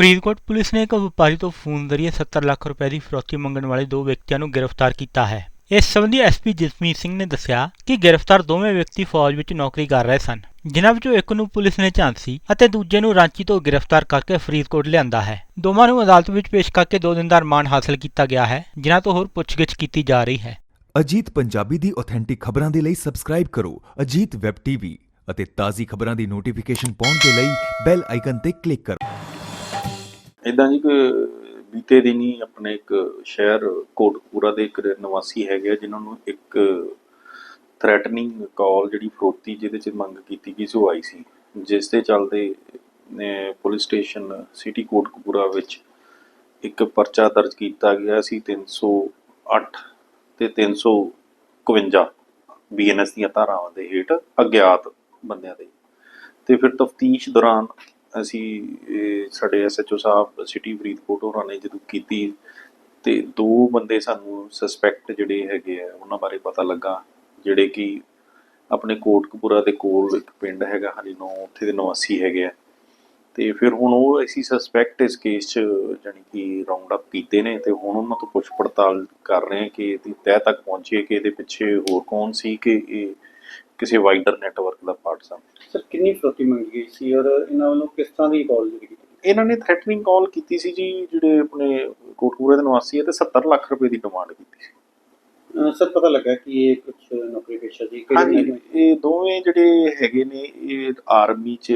Faridkot police ਨੇ ਇੱਕ ਵਪਾਰੀ ਤੋਂ ਫੋਨ ਜ਼ਰੀਏ 70 ਲੱਖ ਰੁਪਏ ਦੀ ਫਿਰੌਤੀ ਮੰਗਣ ਵਾਲੇ ਦੋ ਵਿਅਕਤੀਆਂ ਨੂੰ ਗ੍ਰਿਫਤਾਰ ਕੀਤਾ ਹੈ। ਇਸ ਸੰਬੰਧੀ ਐਸਪੀ ਜਸਮੀਤ ਸਿੰਘ ਨੇ ਦੱਸਿਆ ਕਿ ਗ੍ਰਿਫਤਾਰ ਦੋਵੇਂ ਵਿਅਕਤੀ ਫੌਜ ਵਿੱਚ ਨੌਕਰੀ ਕਰ ਰਹੇ ਸਨ। ਜਿਨ੍ਹਾਂ ਵਿੱਚੋਂ ਇੱਕ ਨੂੰ ਪੁਲਿਸ ਨੇ ਝਾਂਸੀ ਅਤੇ ਦੂਜੇ ਨੂੰ ਰਾਂਚੀ ਤੋਂ ਗ੍ਰਿਫਤਾਰ ਕਰਕੇ ਫਰੀਦਕੋਟ ਲਿਆਂਦਾ ਹੈ। ਦੋਵਾਂ ਨੂੰ ਅਦਾਲਤ ਵਿੱਚ ਪੇਸ਼ ਕਰਕੇ ਦੋ ਦਿਨ ਦਾ ਰਿਮਾਂਡ ਹਾਸਲ ਕੀਤਾ ਗਿਆ ਹੈ, ਜਿਨ੍ਹਾਂ ਤੋਂ ਹੋਰ ਪੁੱਛਗਿੱਛ ਕੀਤੀ ਜਾ ਰਹੀ ਹੈ। ਅਜੀਤ ਪੰਜਾਬੀ ਦੀ ਆਥੈਂਟਿਕ ਖਬਰਾਂ ਦੇ ਲਈ ਸਬਸਕ੍ਰਾਈਬ ਕਰੋ ਅਜੀਤ ਵੈਬ ਟੀਵੀ ਅਤੇ ਤਾਜ਼ੀ ਖਬਰਾਂ ਦੀ ਨੋਟੀਫਿਕੇਸ਼ਨ ਪਾਉਣ ਦੇ ਲਈ ਬੈਲ ਆਈਕਨ ਤੇ ਕਲਿੱਕ ਕਰੋ। ਇਦਾਂ ਜੀ ਕਿ ਬੀਤੇ ਦਿਨੀ ਆਪਣੇ ਇੱਕ ਸ਼ਹਿਰ ਕੋਟਕਪੂਰਾ ਦੇ ਇੱਕ ਨਿਵਾਸੀ ਹੈਗੇ ਆ, ਜਿਨ੍ਹਾਂ ਨੂੰ ਇੱਕ ਥ੍ਰੈਟਨਿੰਗ ਕਾਲ ਜਿਹੜੀ ਫਰੋਤੀ, ਜਿਹਦੇ ਚ ਮੰਗ ਕੀਤੀ ਗਈ ਸੀ, ਉਹ ਆਈ ਸੀ। ਜਿਸ ਦੇ ਚੱਲਦੇ ਪੁਲਿਸ ਸਟੇਸ਼ਨ ਸਿਟੀ ਕੋਟਕਪੂਰਾ ਵਿੱਚ ਇੱਕ ਪਰਚਾ ਦਰਜ ਕੀਤਾ ਗਿਆ ਸੀ 308 ਤੇ 351 ਬੀਐਨਐਸ ਦੀਆਂ ਧਾਰਾਵਾਂ ਦੇ ਹੇਠ ਅਗਿਆਤ ਬੰਦਿਆਂ ਦੇ। ਤੇ ਫਿਰ ਤਫਤੀਸ਼ ਦੌਰਾਨ ਅਸੀਂ ਇਹ ਸਾਡੇ ਐਸਐਚਓ ਸਾਹਿਬ ਸਿਟੀ ਫਰੀਦਕੋਟ ਹੋਰਾਂ ਨੇ ਜਦੋਂ ਕੀਤੀ ਤੇ ਦੋ ਬੰਦੇ ਸਾਨੂੰ ਸਸਪੈਕਟ ਜਿਹੜੇ ਹੈਗੇ ਆ, ਉਹਨਾਂ ਬਾਰੇ ਪਤਾ ਲੱਗਾ, ਜਿਹੜੇ ਕਿ ਆਪਣੇ ਕੋਟਕਪੂਰਾ ਦੇ ਕੋਲ ਇੱਕ ਪਿੰਡ ਹੈਗਾ ਹਰੀ ਨੋ, ਉੱਥੇ ਦੇ ਨਿਵਾਸੀ ਹੈਗੇ ਆ। ਤੇ ਫਿਰ ਹੁਣ ਉਹ ਅਸੀਂ ਸਸਪੈਕਟ ਇਸ ਕੇਸ 'ਚ ਜਾਣੀ ਕਿ ਰਾਉਂਡ ਅਪ ਕੀਤੇ ਨੇ ਤੇ ਹੁਣ ਉਹਨਾਂ ਤੋਂ ਪੁੱਛ ਪੜਤਾਲ ਕਰ ਰਹੇ ਹਾਂ ਕਿ ਇਹਦੀ ਤਹਿ ਤੱਕ ਪਹੁੰਚੀਏ ਕਿ ਇਹਦੇ ਪਿੱਛੇ ਹੋਰ ਕੌਣ ਸੀ ਕਿ ਇਹ ਕਿਸੇ ਵਾਈਡਰ ਨੈਟਵਰਕ ਦਾ ਪਾਰਟ ਸਨ ਸਰ ਕਿੰਨੀ ਫਰੋਤੀ ਮੰਗੀ ਗਈ ਸੀ ਔਰ ਇਹਨਾਂ ਵੱਲੋਂ ਕਿਸ ਤਰ੍ਹਾਂ ਦੀ ਕਾਲ ਜਿਹੜੀ ਇਹਨਾਂ ਨੇ ਥ੍ਰੈਟਨਿੰਗ ਕਾਲ ਕੀਤੀ ਸੀ ਜੀ ਜਿਹੜੇ ਆਪਣੇ ਕੋਟਕਪੂਰਾ ਦੇ ਨਿਵਾਸੀ ਹੈ ਤੇ 70 ਲੱਖ ਰੁਪਏ ਦੀ ਡਿਮਾਂਡ ਕੀਤੀ ਸੀ। ਸਰ ਪਤਾ ਲੱਗਾ ਕਿ ਇਹ ਕੁਝ ਨੌਕਰੀ ਪੇਸ਼ਾ ਕਿਹੜੀ ਹਾਂਜੀ? ਇਹ ਦੋਵੇਂ ਜਿਹੜੇ ਹੈਗੇ ਨੇ ਇਹ ਆਰਮੀ 'ਚ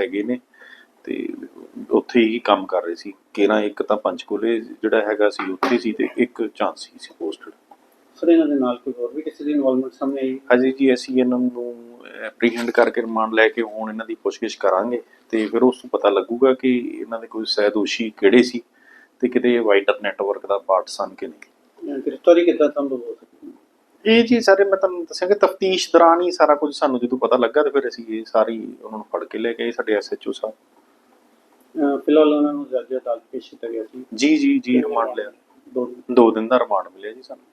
ਹੈਗੇ ਨੇ ਤੇ ਉੱਥੇ ਹੀ ਕੰਮ ਕਰ ਰਹੇ ਸੀ। ਕਿਹੜਾ ਇੱਕ ਤਾਂ ਪੰਚਕੂਲੇ ਜਿਹੜਾ ਹੈਗਾ ਸੀ ਉੱਥੇ ਸੀ ਤੇ ਇੱਕ ਝਾਂਸੀ ਸੀ ਪੋਸਟਡ ਸਰ ਇਹਨਾਂ ਦੇ ਨਾਲ ਕੋਈ ਹੋਰ ਵੀ ਕਿਸੇ ਦੀ ਇਨਵੋਲਵਮੈਂਟ ਸਾਹਮਣੇ ਆਈ? ਹਜੇ ਜੀ ਅਸੀਂ ਇਹਨਾਂ ਨੂੰ ਐਪਰੀਹੈਂਡ ਕਰਕੇ ਰਿਮਾਂਡ ਲੈ ਕੇ ਹੁਣ ਇਹਨਾਂ ਦੀ ਪੁੱਛਗਿੱਛ ਕਰਾਂਗੇ ਤੇ ਫਿਰ ਉਸ ਤੋਂ ਪਤਾ ਲੱਗੂਗਾ ਕਿ ਇਹਨਾਂ ਦੇ ਕੋਈ ਸਹਿਦੋਸ਼ੀ ਕਿਹੜੇ ਸੀ ਤੇ ਕਿਤੇ ਵਾਈਡਰ ਨੈਟਵਰਕ ਦਾ ਪਾਰਟ ਸਨ ਕਿ ਨਹੀਂ। ਗ੍ਰਿਫਤਾਰੀ ਕਿੱਦਾਂ ਸੰਭਵ ਹੋ ਸਕਦੀ ਇਹ ਜੀ ਸਾਰੇ ਮੈਂ ਤੁਹਾਨੂੰ ਦੱਸਾਂਗਾ ਤਫਤੀਸ਼ ਦੌਰਾਨ ਹੀ ਸਾਰਾ ਕੁਝ ਸਾਨੂੰ ਜਦੋਂ ਪਤਾ ਲੱਗਾ ਤੇ ਫਿਰ ਅਸੀਂ ਇਹ ਸਾਰੀ ਉਹਨਾਂ ਨੂੰ ਫੜ ਕੇ ਲੈ ਗਏ ਸਾਡੇ ਐਸਐਚਓ ਸਾਹਿਬ। ਫਿਲਹਾਲ ਉਹਨਾਂ ਨੂੰ ਜੱਜ ਅਦਾਲਤ ਪੇਸ਼ ਕੀਤਾ ਗਿਆ ਸੀ। ਜੀ ਜੀ ਜੀ ਰਿਮਾਂਡ ਲਿਆ। ਦੋ ਦਿਨ ਦਾ ਰਿਮਾਂਡ ਮਿਲਿਆ ਜੀ ਸਾਨੂੰ।